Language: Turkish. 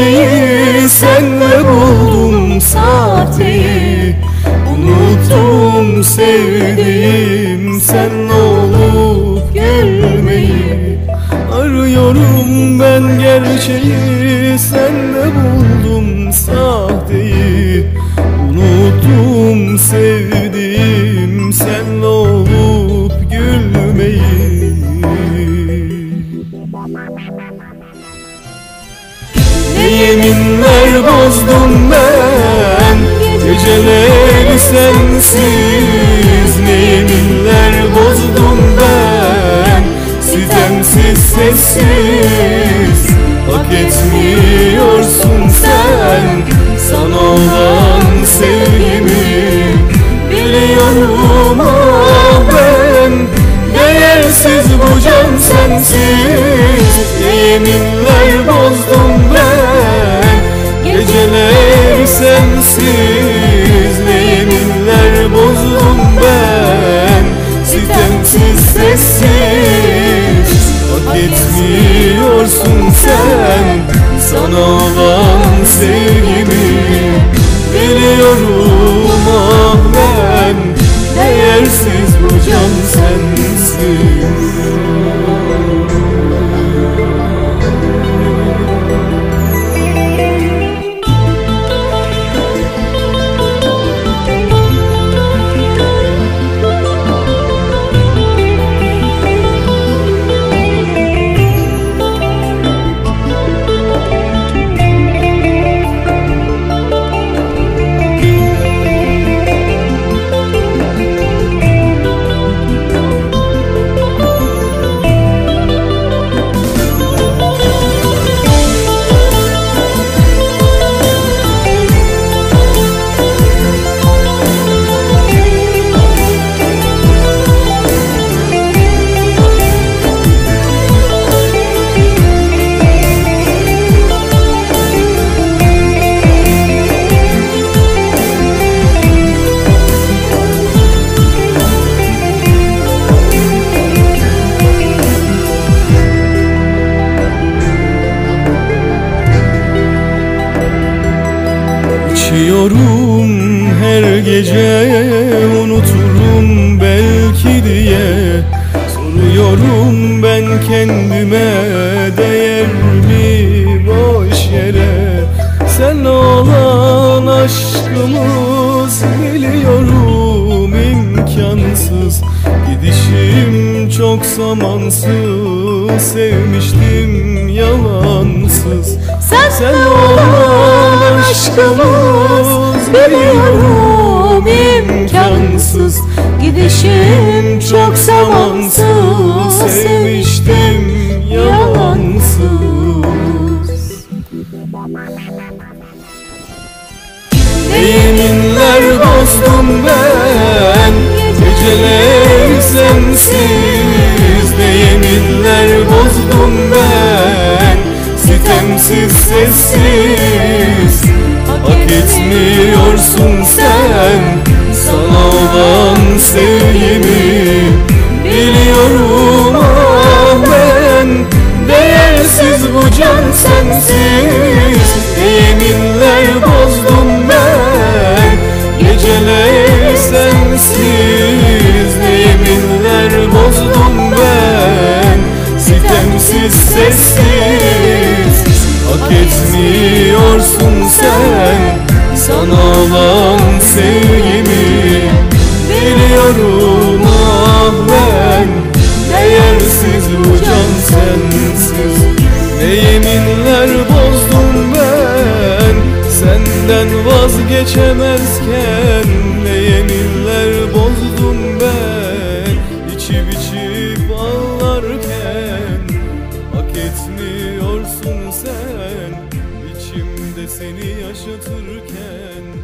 gerçeği Senle buldum sahteyi Unuttum sevdiğim Sen olup gülmeyi Arıyorum ben gerçeği Senle buldum sahteyi Unuttum sevdiğim bozdum ben. Geceleri sensiz yeminler bozdum ben. Sitemsiz sessiz Hak etmiyorsun sen. Sana olan sevgimi Biliyorum ah ben Değersiz bu can sensiz Sessiz Hak etmiyorsun sen. Sana olan sevgimi Biliyorum ah ben. Değersiz bu can sensiz İçiyorum her gece unuturum belki diye. Soruyorum ben kendime değer mi boş yere? Sen olan aşkımız biliyorum imkansız. Gidişim çok zamansız sevmiştim yalansız. Sen, Sen olan aşkımız biliyorum imkansız Gidişim çok zamansız. Sevmiştim yalansız. Yeminler bozdum ben sessiz. Hak etmiyorsun sen Sana olan sevgimi. Biliyorum ah ben Değersiz bu can sensiz. Ne yeminler bozdum ben Senden vazgeçemezken. Ne yeminler etmiyorsun sen İçimde seni yaşatırken.